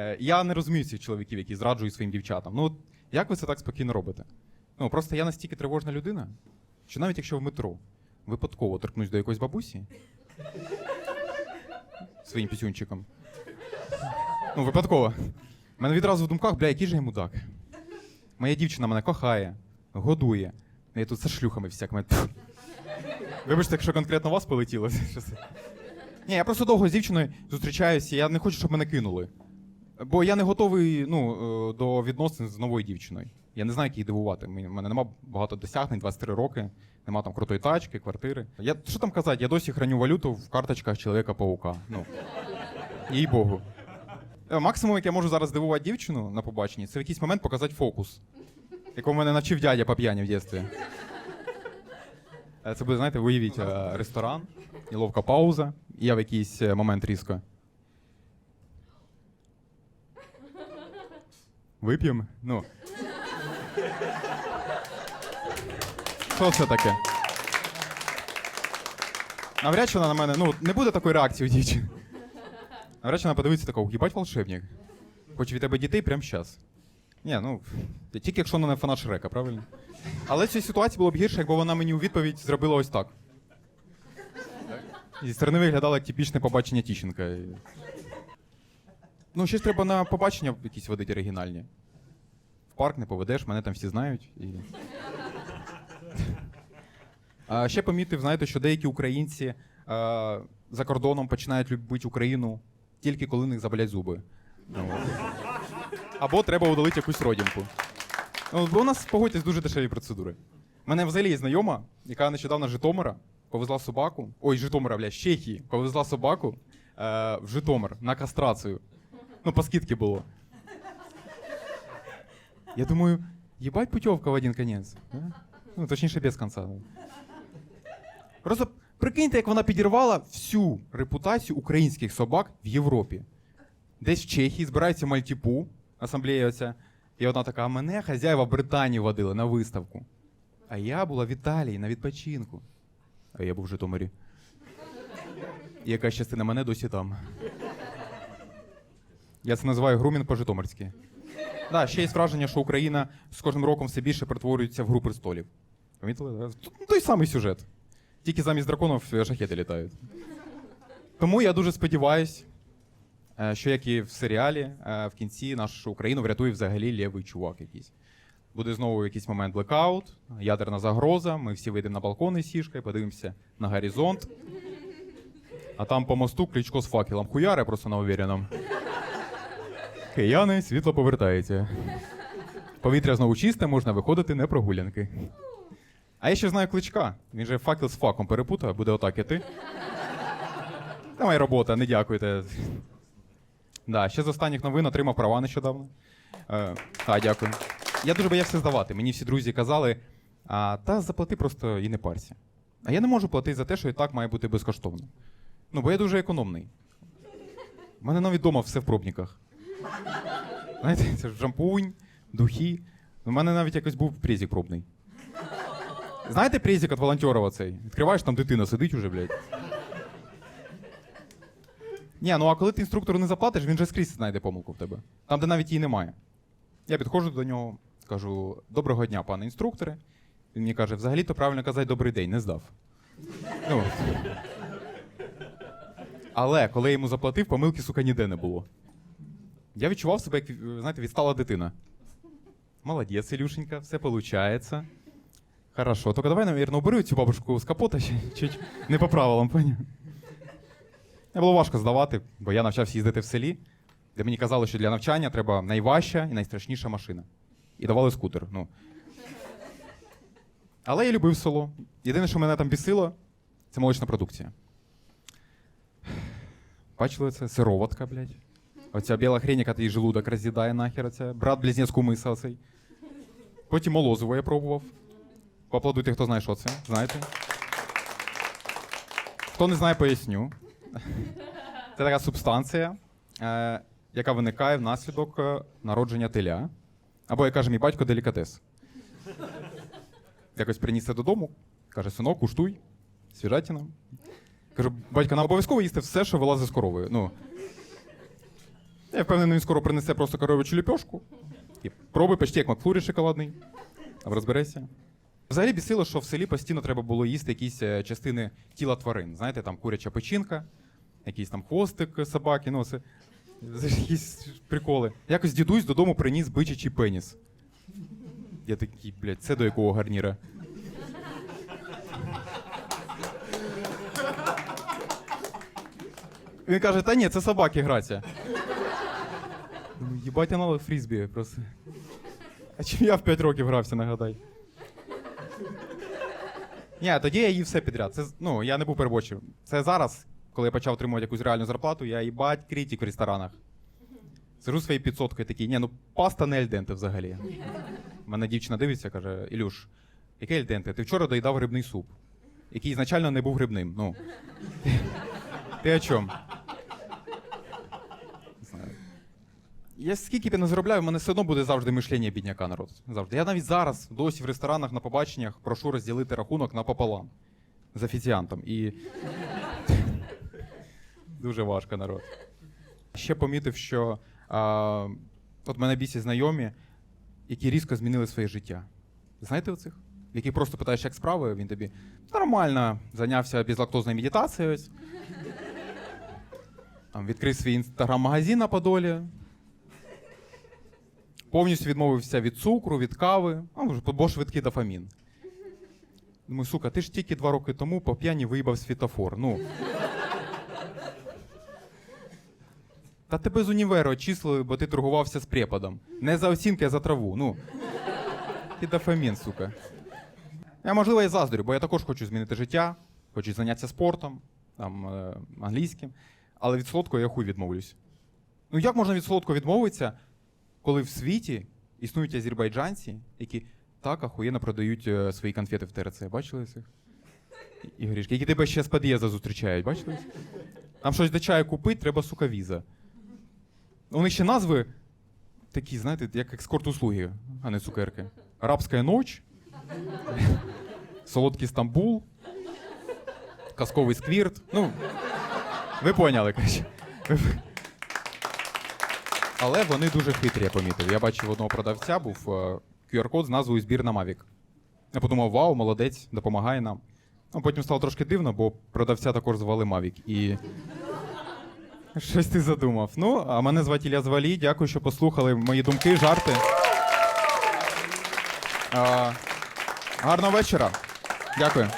Е, я не розумію цих чоловіків, які зраджують своїм дівчатам. Ну, як ви це так спокійно робите? Ну, просто я настільки тривожна людина, що навіть якщо в метро випадково торкнусь до якоїсь бабусі своїм пісюнчиком. Ну, випадково. У мене відразу в думках, бля, який же я мудак. Моя дівчина мене кохає, годує. Я тут за шлюхами. Пф. Вибачте, якщо конкретно вас полетіло. Ні, я просто довго з дівчиною зустрічаюся, я не хочу, щоб мене кинули. Бо я не готовий ну, е, до відносин з новою дівчиною. Я не знаю, як її дивувати. У мене нема багато досягнень, 23 роки, нема там крутої тачки, квартири. Я, що там казати, я досі храню валюту в карточках Чоловіка-паука. Ну, їй Богу. Е, Максимум, як я можу зараз здивувати дівчину на побаченні, це в якийсь момент показати фокус, якого мене навчив дядя по п'яні в дитинстві. Е, Це буде, знаєте, виявіть ресторан, неловка пауза, і я в якийсь момент різко. Вип'ємо? Ну. Що це таке? Навряд чи вона на мене. Ну, не буде такої реакції у дівчини. Навряд чи вона подивиться такого, їбать волшебник. Хочу від тебе дітей прямо зараз. Ні, ну, тільки якщо вона не фанат Шрека, правильно? Але в цій було б гірше, якби вона мені у відповідь зробила ось так. Зі сторони виглядало як типічне побачення Тіщенка. Ну, ще ж треба на побачення якісь водити оригінальні. В парк не поведеш, мене там всі знають. І... А ще помітив, знаєте, що деякі українці е, за кордоном починають любити Україну тільки коли в них заболять зуби. Ну. Або треба удалити якусь родинку. Ну, бо у нас, погодьтесь, дуже дешеві процедури. У мене взагалі є знайома, яка нещодавно з Житомира повезла собаку. Ой, Житомира, бля, з Чехії, повезла собаку е, в Житомир на кастрацію. Ну, по скидці було. Я думаю, їбать путівка в один конець. да? Ну, точніше, без кінця. Просто прикиньте, як вона підірвала всю репутацію українських собак в Європі. Десь в Чехії збирається мальтіпу, асамблея оця. І вона така, а мене хазяїва в Британію водили на виставку. А я була в Італії на відпочинку. А я був в Житомирі. І якась частина мене досі там. Я це називаю грумін по-житомирськи. Да, ще є враження, що Україна з кожним роком все більше перетворюється в гру престолів. Помітили? Тут той самий сюжет. Тільки замість драконів е, шахети літають. Тому я дуже сподіваюсь, е, що як і в серіалі, е, в кінці нашу Україну врятує взагалі лівий чувак якийсь. Буде знову якийсь момент блекаут, ядерна загроза. Ми всі вийдемо на балкони з сішкою, подивимося на горизонт. А там по мосту кличко з факелом хуяре просто на увіреному. Кияни, світло повертається. Повітря знову чисте, можна виходити на прогулянки. А я ще знаю кличка. Він же факел з факом перепутав, буде отак іти. Моя робота, не дякуйте. Да, ще з останніх новин отримав права нещодавно. Е, дякую. Я дуже боявся здавати. Мені всі друзі казали, а, та заплати просто і не парся. А я не можу платити за те, що і так має бути безкоштовно. Ну, бо я дуже економний. У мене навіть вдома все в пробниках. Знаєте, це ж шампунь, духи. У мене навіть якось був презик пробний. Знаєте презик від волонтерова цей? Відкриваєш, там дитина сидить уже, блядь. Ні, ну а коли ти інструктору не заплатиш, він же скрізь знайде помилку в тебе. Там, де навіть її немає. Я підходжу до нього, кажу: доброго дня, пане інструкторе. Він мені каже, взагалі-то правильно казати добрий день, не здав. Ну. Але коли я йому заплатив, помилки, сука, ніде не було. Я відчував себе, як, знаєте, відстала дитина. Молодець, Ілюшенька, все получається. Хорошо, только давай, наверное, убери цю бабушку з капота чуть не по правилам, поняв? Не було важко здавати, бо я навчався їздити в селі, де мені казали, що для навчання треба найважча і найстрашніша машина. І давали скутер. Ну. Але я любив село. Єдине, що мене там бісило, це молочна продукція. Бачили це? Сироватка, блядь. Оця біла хрень, яка твій желудок роз'їдає нахер, оця. брат близнець кумиса оцей. Потім молозиво я пробував. Поаплодуйте, хто знає, що це. Знаєте? Хто не знає, поясню. Це така субстанція, е, яка виникає внаслідок е, народження теля. Або, як каже мій батько, делікатес. Якось приніс це додому, каже: синок, куштуй, свіжатіна. Кажу, батько, нам обов'язково їсти все, що вилазить з коровою. Ну. Я впевнений, він скоро принесе просто коров'ячу ліпьошку. І пробуй почти як Макфлурі шоколадний. Розберешся. Взагалі бісило, що в селі постійно треба було їсти якісь е, частини тіла тварин. Знаєте, там куряча печінка, якийсь там хвостик собаки, ну це якісь приколи. Якось дідусь додому приніс бичачий пеніс. Я такий, блядь, це до якого гарніра? Він каже, та ні, це собаки граться. Їбать аналог фрізбі просто. А чим я в 5 років грався, нагадай. Ні, тоді я їв все підряд. Це, ну, я не був перебочим. Це зараз, коли я почав отримувати якусь реальну зарплату, я їбать критик в ресторанах. Сижу своєю підсоткою такий, ні, ну паста не альденте взагалі. Мене дівчина дивиться, каже: Ілюш, яке альденте? Ти вчора доїдав грибний суп, який ізначально не був грибним. Ну. Ти о чому? Не знаю. Я скільки б я не заробляю, в мене все одно буде завжди мишлення бідняка народ. Завжди. Я навіть зараз досі в ресторанах на побаченнях прошу розділити рахунок напополам з офіціантом. І дуже важко народ. Ще помітив, що а, от мене бісять знайомі, які різко змінили своє життя. Знаєте оцих? Які просто питаєш, як справи, він тобі нормально зайнявся безлактозною медитацією. Там, відкрив свій інстаграм-магазин на Подолі. Повністю відмовився від цукру, від кави, а бо швидкий дофамін. Думаю, сука, ти ж тільки два роки тому по п'яні виїбав світофор. Ну. Та тебе з універу очислили, бо ти торгувався з преподом. Не за оцінки, а за траву. Ну. Ти дофамін, сука. Я, можливо, і заздрю, бо я також хочу змінити життя, хочу зайнятися спортом, там, е, англійським, але від солодкого я хуй відмовлюсь. Ну як можна від солодкого відмовитися, коли в світі існують азербайджанці, які так ахуєнно продають е, свої конфети в ТРЦ. Бачили цих? І- Ігорішки, які тебе ще з під'їзду зустрічають, бачили? Там щось до чаю купити, треба, сука, віза. У них ще назви такі, знаєте, як екскорт-услуги, а не цукерки. Арабська ноч, солодкий Стамбул, казковий сквірт. Ну, ви поняли, коротше. Але вони дуже хитрі, я помітив. Я бачив одного продавця був е, QR-код з назвою Збір на Mavic. Я подумав, вау, молодець, допомагає нам. Ну, потім стало трошки дивно, бо продавця також звали Mavic. І щось ти задумав. Ну, а мене звати Ілля Звалі. Дякую, що послухали мої думки, жарти. А, гарного вечора. Дякую.